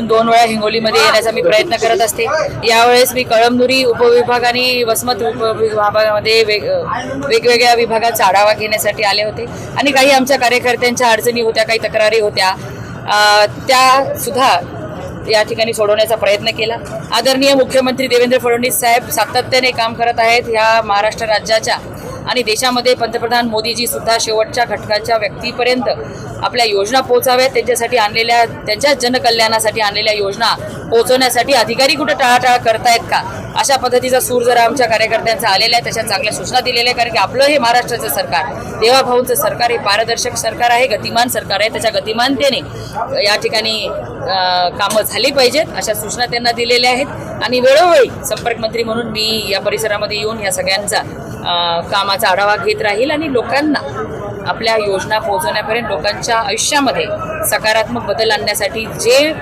दोन वेळा हिंगोलीमध्ये येण्याचा मी प्रयत्न करत असते. यावेळेस मी कळमनुरी उपविभाग आणि वसमत उपविभागामध्ये वेग वेगवेगळ्या विभागाचा आढावा घेण्यासाठी आले होते. आणि काही आमच्या कार्यकर्त्यांच्या अडचणी होत्या काही तक्रारी होत्या. त्या सुद्धा या ठिकाणी सोडवण्याचा प्रयत्न केला. आदरणीय मुख्यमंत्री देवेंद्र फडणवीस साहेब सातत्याने काम करत आहेत. ह्या महाराष्ट्र राज्याच्या आणि देशामध्ये पंतप्रधान मोदीजी सुद्धा शेवटच्या घटकाच्या व्यक्तीपर्यंत आपल्या योजना पोहोचाव्यात. त्यांच्यासाठी आणलेल्या त्यांच्या जनकल्याणासाठी आणलेल्या योजना पोहोचवण्यासाठी अधिकारी कुठं टाळाटाळ करतायत का? अशा पद्धतीचा सूर जरा आमच्या कार्यकर्त्यांचा आलेला आहे. त्याच्या चांगल्या सूचना दिलेल्या आहे कारण की आपलं हे महाराष्ट्राचं सरकार देवाभाऊंचं सरकार हे पारदर्शक सरकार आहे गतिमान सरकार आहे. त्याच्या गतिमानतेने या ठिकाणी कामं झाली पाहिजेत अशा सूचना त्यांना दिलेल्या आहेत. आणि वेळोवेळी संपर्क मंत्री म्हणून मी या परिसरामध्ये येऊन या सगळ्यांचा कामाचा आढावा घेत राहील आणि लोकांना आपल्या योजना पोहोचवण्यापर्यंत लोकांच्या आयुष्यामध्ये सकारात्मक बदल आणण्यासाठी जे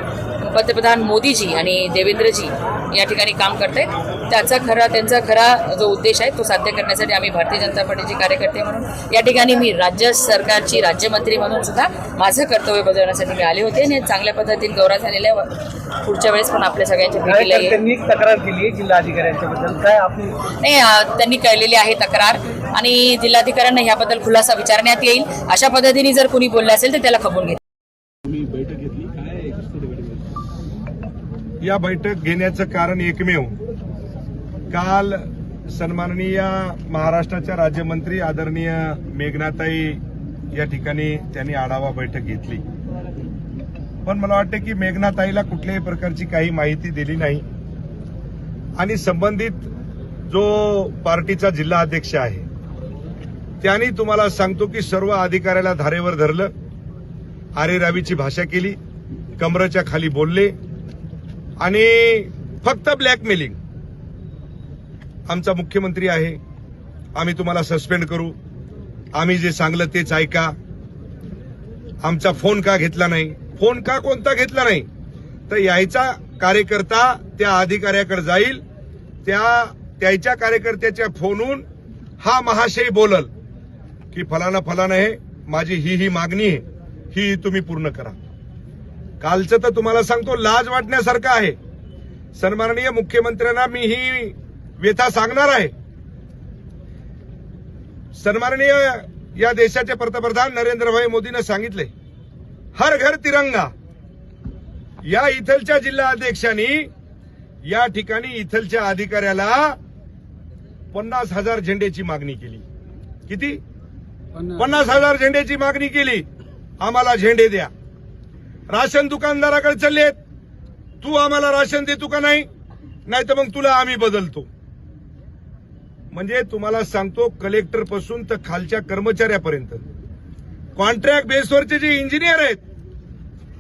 पंतप्रधान मोदीजी आणि देवेंद्रजी या ठिकाणी काम करतायत त्याचा खरा त्यांचा खरा जो उद्देश आहे तो साध्य करण्यासाठी आम्ही भारतीय जनता पार्टीचे कार्यकर्ते म्हणून या ठिकाणी मी राज्य सरकारची राज्यमंत्री म्हणून सुद्धा माझं कर्तव्य बजावण्यासाठी मी आले होते आणि चांगल्या पद्धतीने झालेला आहे. पुढच्या वेळेस पण आपल्या सगळ्यांच्या भेटीला त्यांनी तक्रार केली आहे जिल्हाधिकाऱ्यांच्या बद्दल काय नाही त्यांनी कळलेली आहे तक्रार आणि जिल्हाधिकाऱ्यांना ह्याबद्दल खुलासा विचारण्यात येईल. अशा पद्धतीने जर कुणी बोलले असेल तर त्याला खपवून घेतील. या बैठक घेण्याचं कारण एकमेव. काल सन्माननीय महाराष्ट्राच्या राज्यमंत्री आदरणीय मेघनाताई या ठिकाणी त्यांनी आढावा बैठक घेतली. पण मला वाटतं की मेघनाताईला कुठल्याही प्रकारची काही माहिती दिली नाही. आणि संबंधित जो पार्टीचा जिल्हा अध्यक्ष आहे त्यांनी तुम्हाला सांगतो की सर्व अधिकाऱ्याला धारेवर धरलं. आरेरावीची भाषा केली कमरच्या खाली बोलले आणि फक्त ब्लॅकमेलिंग आमचा मुख्यमंत्री आहे. आम्ही तुम्हाला सस्पेंड करू. आम्ही जे सांगलं तेच ऐका. आमचा फोन का घेतला नाही? फोन का कोणता घेतला नाही? तर यायचा कार्यकर्ता त्या अधिकाऱ्याकडे जाईल. त्या त्याच्या कार्यकर्त्याच्या फोनहून हा महाशय बोलल की फलाना फलाना हे माझी ही ही मागणी आहे. ही तुम्ही पूर्ण करा. कालचं तर तुम्हाला सांगतो लाज वाटण्यासारखं आहे. सन्माननीय मुख्यमंत्र्यांना मी ही व्यथा सांगणार आहे. सन्माननीय या देशाचे पंतप्रधान नरेंद्रभाई मोदीनं सांगितले हर घर तिरंगा. या इथलच्या जिल्हा अध्यक्षांनी या ठिकाणी इथलच्या अधिकाऱ्याला पन्नास हजार झेंडेची मागणी केली. किती? पन्नास हजार झेंडेची मागणी केली. आम्हाला झेंडे द्या. राशन दुकानदाराकडे चाललेत तू आम्हाला राशन देतो का नाही? नाही तर मग तुला आम्ही बदलतो. म्हणजे तुम्हाला सांगतो कलेक्टरपासून तर खालच्या कर्मचाऱ्यापर्यंत. कॉन्ट्रॅक्ट बेसवरचे जे इंजिनियर आहेत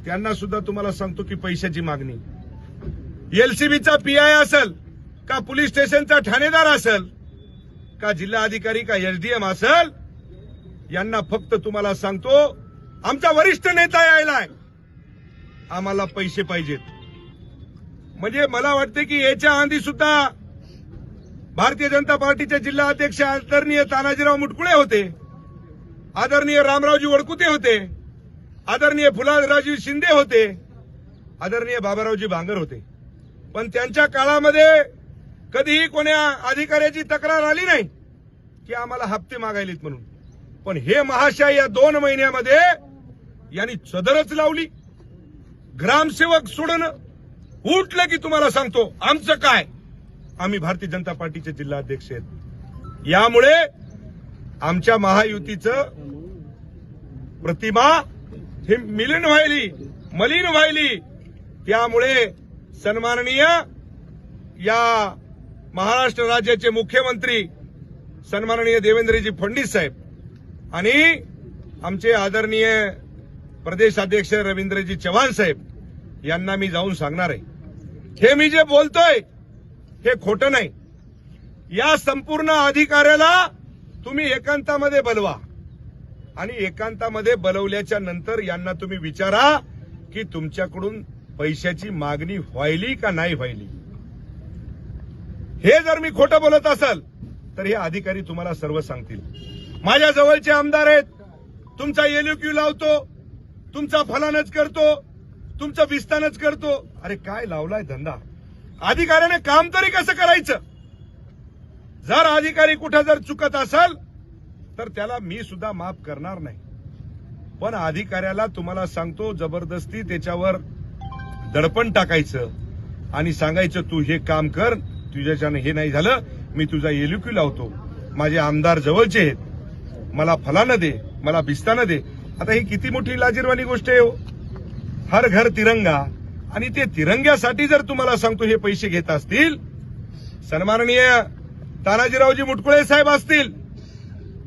त्यांना सुद्धा तुम्हाला सांगतो की पैशाची मागणी. एलसीबीचा पीआय असेल का पोलीस स्टेशनचा ठाणेदार असेल का जिल्हा अधिकारी का एसडीएम असेल यांना फक्त तुम्हाला सांगतो आमचा वरिष्ठ नेता यायलाय. आम्हाला पैसे पाहिजेत. म्हणजे मला वाटते की याच्या आधी सुद्धा भारतीय जनता पार्टीचे जिल्हा अध्यक्ष आदरणीय तानाजीराव मुटकुळे होते. आदरणीय रामरावजी वडकुते होते. आदरणीय फुलाराजी शिंदे होते. आदरणीय बाबारावजी भांगर होते. पण त्यांच्या काळामध्ये कधीही कोण्या अधिकाऱ्याची तक्रार आली नाही की आम्हाला हप्ते मागायलेत म्हणून. पण हे महाशय या दोन महिन्यामध्ये यांनी सदरच लावली. ग्रामसेवक सोडणं उठलं की तुम्हाला सांगतो आमचं काय? आम्ही भारतीय जनता पार्टीचे जिल्हाध्यक्ष आहेत. यामुळे आमच्या महायुतीचं प्रतिमा हे मिलन व्हायली मलिन व्हायली. त्यामुळे सन्माननीय या महाराष्ट्र राज्याचे मुख्यमंत्री सन्माननीय देवेंद्रजी फडणवीस साहेब आणि आमचे आदरणीय प्रदेशाध्यक्ष रवींद्रजी चव्हाण साहेब यांना मी जाऊन सांगणार आहे. हे मी जे बोलतोय हे खोटं नाही. या संपूर्ण अधिकाऱ्याला तुम्ही एकांतामध्ये बोलवा. आणि एकांतामध्ये बोलवल्याच्या नंतर यांना तुम्ही विचारा की तुमच्याकडून पैशाची मागणी व्हायली का नाही व्हायली. हे जर मी खोटं बोलत असाल तर हे अधिकारी तुम्हाला सर्व सांगतील. माझ्या जवळचे आमदार आहेत. तुमचा एलक्यू लावतो. तुमचा फलानच करतो. तुमचं विस्तानच करतो. अरे काय लावलाय धंदा? अधिकाऱ्याने काम तरी कसं करायचं? जर अधिकारी कुठं जर चुकत असाल तर त्याला मी सुद्धा माफ करणार नाही. पण अधिकाऱ्याला तुम्हाला सांगतो जबरदस्ती त्याच्यावर दडपण टाकायचं आणि सांगायचं तू हे काम कर तुझ्याच्यानं हे नाही झालं मी तुझा एल्युक्यू लावतो. माझे आमदार जवळचे आहेत. मला फलानं दे मला बिस्तानं दे. आता ही किती मोठी लाजीरवाणी गोष्ट आहे हो. हर घर तिरंगा. आणि ते तिरंग्यासाठी जर तुम्हाला सांगतो हे पैसे घेत असतील सन्माननीय तानाजीरावजी मुटकुळे साहेब असतील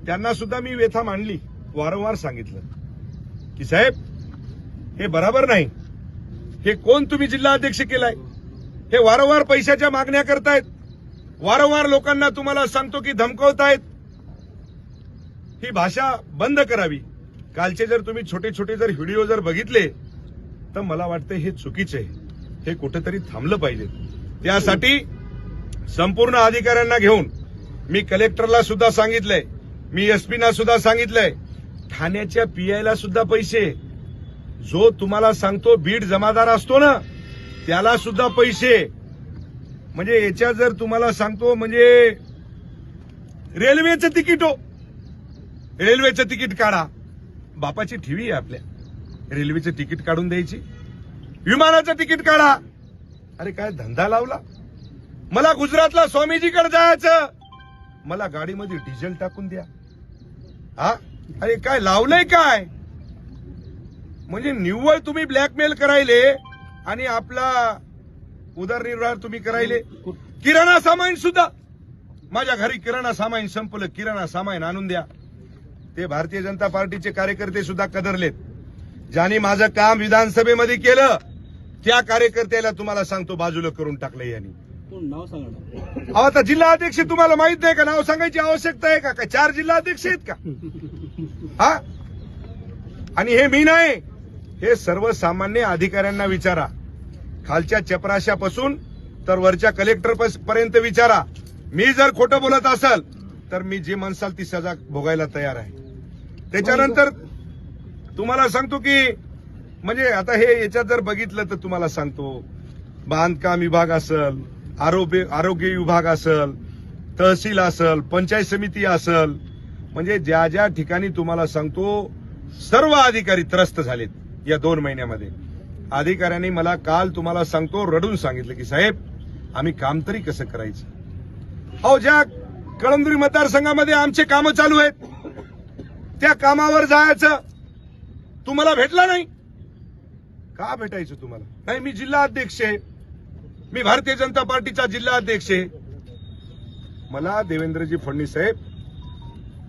त्यांना सुद्धा मी व्यथा मांडली वारंवार सांगितलं. की साहेब हे बराबर नाही. हे कोण तुम्ही जिल्हा अध्यक्ष केलाय? हे वारंवार पैशाच्या मागण्या करतायत. वारंवार लोकांना तुम्हाला सांगतो की धमकवतायत. ही भाषा बंद करावी. कालचे जर तुम्ही छोटे छोटे जर व्हिडिओ जर बघितले तर मला वाटतं हे चुकीचे आहे. हे कुठेतरी थांबलं पाहिजे. त्यासाठी संपूर्ण अधिकाऱ्यांना घेऊन मी कलेक्टरला सुद्धा सांगितलंय मी एसपीना सुद्धा सांगितलंय ठाण्याच्या पीआयला सुद्धा पैसे. जो तुम्हाला सांगतो बीड जमादार असतो ना त्याला सुद्धा पैसे. म्हणजे याच्या जर तुम्हाला सांगतो म्हणजे रेल्वेचं तिकीट हो. रेल्वेचं तिकीट काढा. बापाची ठेवी आहे आपल्या. रेल्वेचं तिकीट काढून द्यायची. विमानाचं तिकीट काढा. अरे काय धंदा लावला? मला गुजरातला स्वामीजीकडे जायचं. मला गाडीमध्ये डिझेल टाकून द्या. हा? अरे काय लावलंय काय? म्हणजे निव्वळ तुम्ही ब्लॅकमेल करायले आणि आपला उदरनिर्वाह तुम्ही करायले. किराणा सामान सुद्धा. माझ्या घरी किराणा सामान संपलं. किराणा सामान आणून द्या. ते भारतीय जनता पार्टीचे कार्यकर्ते सुद्धा कदरलेत. ज्यांनी माझं काम विधानसभेमध्ये केलं त्या कार्यकर्त्याला तुम्हाला सांगतो बाजूला करून टाकलं यांनी. नाव सांगा आता जिल्हा अध्यक्ष तुम्हाला माहीत नाही का? नाव सांगायची आवश्यकता आहे का? काय चार जिल्हा अध्यक्ष आहेत का? हा? आणि हे मी नाही. हे सर्वसामान्य अधिकाऱ्यांना विचारा. खालच्या चपराशापासून तर वरच्या कलेक्टर पर्यंत विचारा. मी जर खोटं बोलत असाल तर मी जे म्हणसाल ती सजा भोगायला तयार आहे. त्याच्यानंतर तुम्हाला सांगतो की म्हणजे आता हे याच्यात जर बघितलं तर तुम्हाला सांगतो बांधकाम विभाग असल आरोग्य आरोग्य विभाग असल तहसील असल पंचायत समिती असल म्हणजे ज्या ज्या ठिकाणी तुम्हाला सांगतो सर्व अधिकारी त्रस्त झालेत या दोन महिन्यामध्ये. अधिकाऱ्यांनी मला काल तुम्हाला सांगतो रडून सांगितलं की साहेब आम्ही काम तरी कसं करायचं? अहो ज्या कळमदुरी मतदारसंघामध्ये आमचे कामं चालू आहेत त्या कामावर जायचं तुम्हाला भेटला नाही? का भेटायचं तुम्हाला? नाही मी जिल्हा अध्यक्ष आहे. मी भारतीय जनता पार्टीचा जिल्हा अध्यक्ष आहे. मला देवेंद्रजी फडणवीस साहेब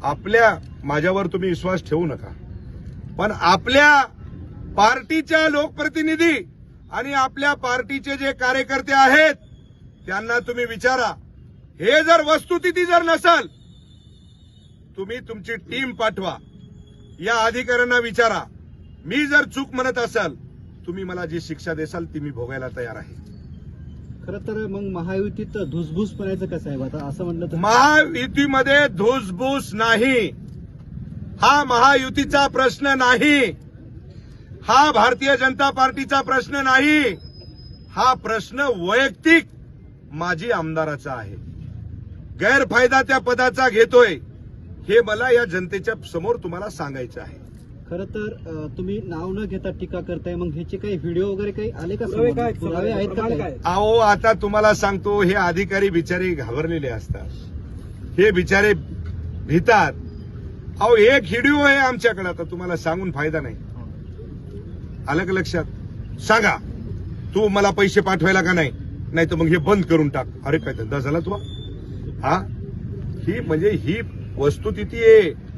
आपल्या माझ्यावर तुम्ही विश्वास ठेवू नका. पण आपल्या पार्टीच्या लोकप्रतिनिधी आणि आपल्या पार्टीचे जे कार्यकर्ते आहेत त्यांना तुम्ही विचारा. हे जर वस्तुस्थिती जर नसल तुम्ही तुमची टीम पाठवा. या अधिकाऱ्यांना विचारा. मी जर चूक म्हणत असाल तुम्ही मला जी शिक्षा देसाल ती मी भोगायला तयार आहे. खरं तर मग महायुतीत धुसभूस बनायचं कसं आहे? आता असं म्हणलं महायुतीमध्ये धुसभूस नाही. हा महायुतीचा प्रश्न नाही. हा भारतीय जनता पार्टीचा प्रश्न नाही. हा प्रश्न वैयक्तिक माजी आमदाराचा आहे. गैरफायदा त्या पदाचा घेतोय. हे मला या जनतेच्या समोर तुम्हाला सांगायचं आहे. खरं तर तुम्ही नाव न घेता टीका करताय मग ह्याचे काही व्हिडिओ वगैरे काही आले का पुरावे? काय? पुरावे आहेत का काही? अहो आता तुम्हाला सांगतो हे अधिकारी बिचारे घाबरलेले असतात. हे बिचारे भीतात. अहो एक व्हिडिओ आहे आमच्याकडे आता तुम्हाला सांगून फायदा नाही. आलं का लक्षात? सांगा. तू मला पैसे पाठवायला का नाही? नाही तर मग हे बंद करून टाक. अरे काय धंदा झाला तुला? हा? ही म्हणजे ही वस्तुस्थिती आहे.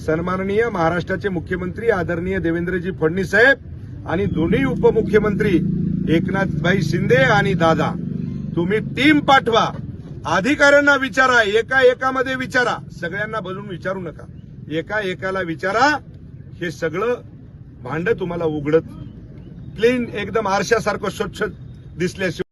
सन्माननीय महाराष्ट्राचे मुख्यमंत्री आदरणीय देवेंद्रजी फडणवीस साहेब आणि दोन्ही उपमुख्यमंत्री एकनाथभाई शिंदे आणि दादा. तुम्ही टीम पाठवा. अधिकाऱ्यांना विचारा. एका एकामध्ये विचारा. सगळ्यांना बजून विचारू नका. एका एकाला विचारा. हे सगळं भांड तुम्हाला उघडत. क्लीन एकदम आरशासारखं स्वच्छ दिसल्याशिवाय